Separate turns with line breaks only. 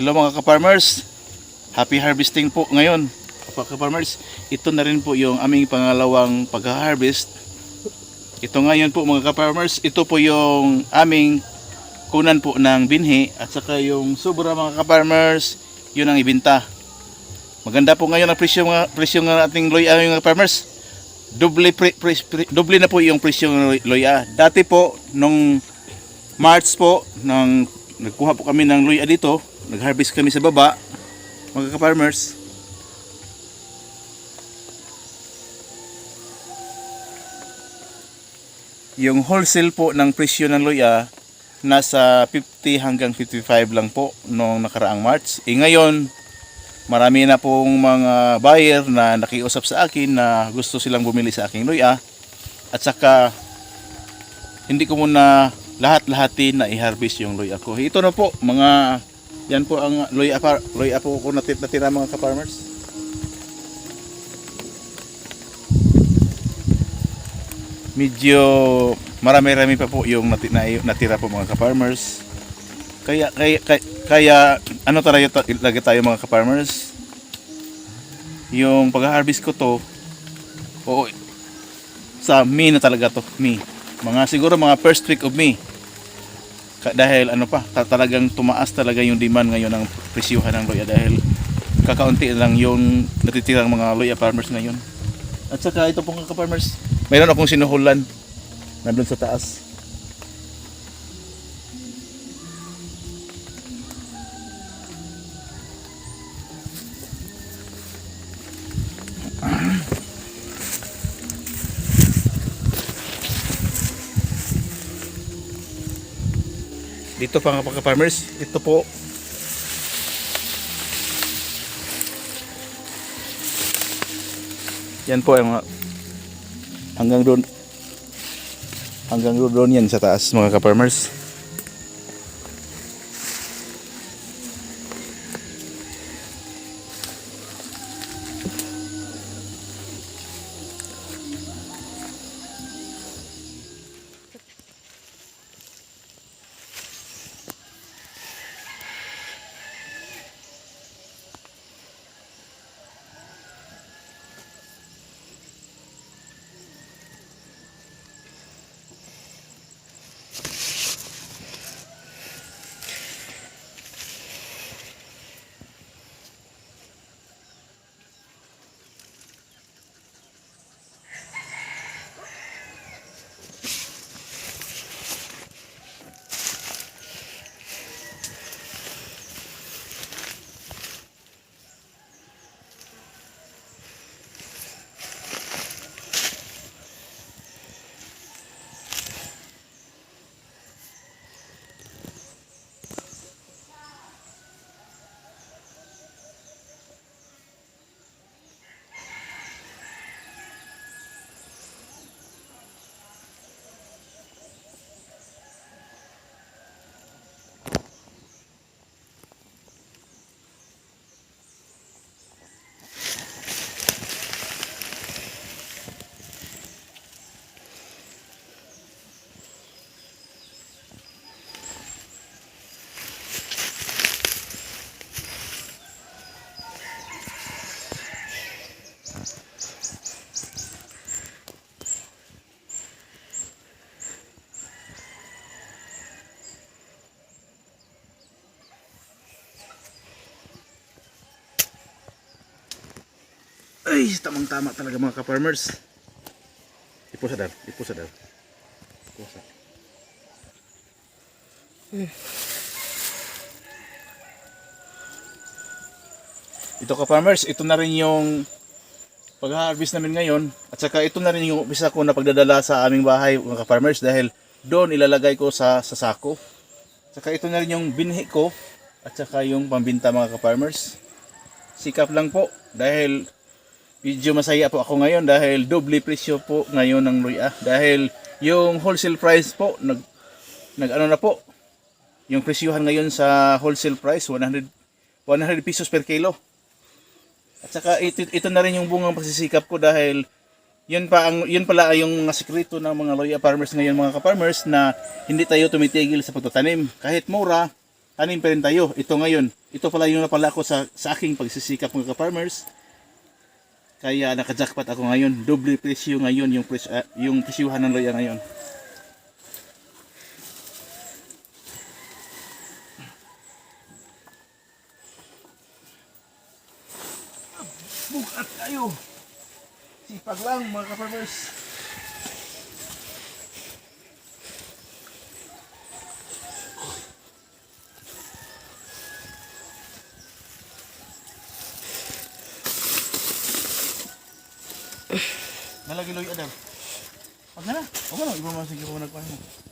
Hello mga ka-farmers. Happy harvesting po ngayon. Mga ka-farmers, ito na rin po yung aming pangalawang pag-harvest. Ito ngayon po mga ka-farmers, ito po yung aming kunan po ng binhi at saka yung sobra mga ka-farmers, yun ang ibinta. Maganda po ngayon ang presyo mga presyo ng ating loya mga farmers. Doble pre, pre, pre- doble na po yung presyo ng loya. Dati po nung March po nang nagkuha po kami ng loya dito, nag-harvest kami sa baba mga ka-farmers. Yung wholesale po ng presyo ng loya nasa 50 hanggang 55 lang po noong nakaraang March. E ngayon, marami na pong mga buyer na nakiusap sa akin na gusto silang bumili sa aking luya at saka hindi ko muna lahat-lahatin na i-harvest yung luya ko. Ito na po, mga yan po ang luya, pa, luya po ko natit natira mga ka-farmers. Medyo marami-rami pa po yung nati- na- natira po mga ka-farmers. Kaya, kaya, kaya, kaya ano talaga ta- lagi tayo mga ka-farmers? Yung pag-harvest ko to, oo, sa May na talaga to, May. Mga siguro mga first week of May. Dahil ano pa, ta- talagang tumaas talaga yung demand ngayon ng presyuhan ng loya dahil kakaunti lang yung natitirang mga loya farmers ngayon. At saka ito pong ka-farmers, mayroon akong sinuhulan nandun sa taas. Dito pa nga mga farmers, ito po. Yan po ang hanggang doon hanggang doon yan sa taas mga ka-farmers. Ay, tamang tama talaga mga ka-farmers. Ipo sa dar, ipo sa dar. Ipo sa. Ito ka-farmers, ito na rin yung pag-harvest namin ngayon. At saka ito na rin yung umpisa ko na pagdadala sa aming bahay mga ka-farmers dahil doon ilalagay ko sa, sa sako. Saka ito na rin yung binhi ko at saka yung pambinta mga ka-farmers. Sikap lang po dahil medyo masaya po ako ngayon dahil doble presyo po ngayon ng luya. Dahil yung wholesale price po nag nag ano na po. Yung presyuhan ngayon sa wholesale price 100 100 pesos per kilo. At saka ito, ito na rin yung bungang pagsisikap ko dahil yun pa ang yun pala ay yung mga sekreto ng mga loya farmers ngayon mga ka-farmers na hindi tayo tumitigil sa pagtatanim kahit mura tanim pa rin tayo. Ito ngayon, ito pala yung napala ko sa, sa aking pagsisikap mga ka-farmers. Kaya nakajackpot ako ngayon. Doble presyo ngayon yung, pres, ah, yung presyuhan ng loya ngayon. Bukat tayo! Sipag lang mga ka-farmers. Nalagi loy Adam. Pag na na. Huwag na. Iba mo sige ko nagpahin.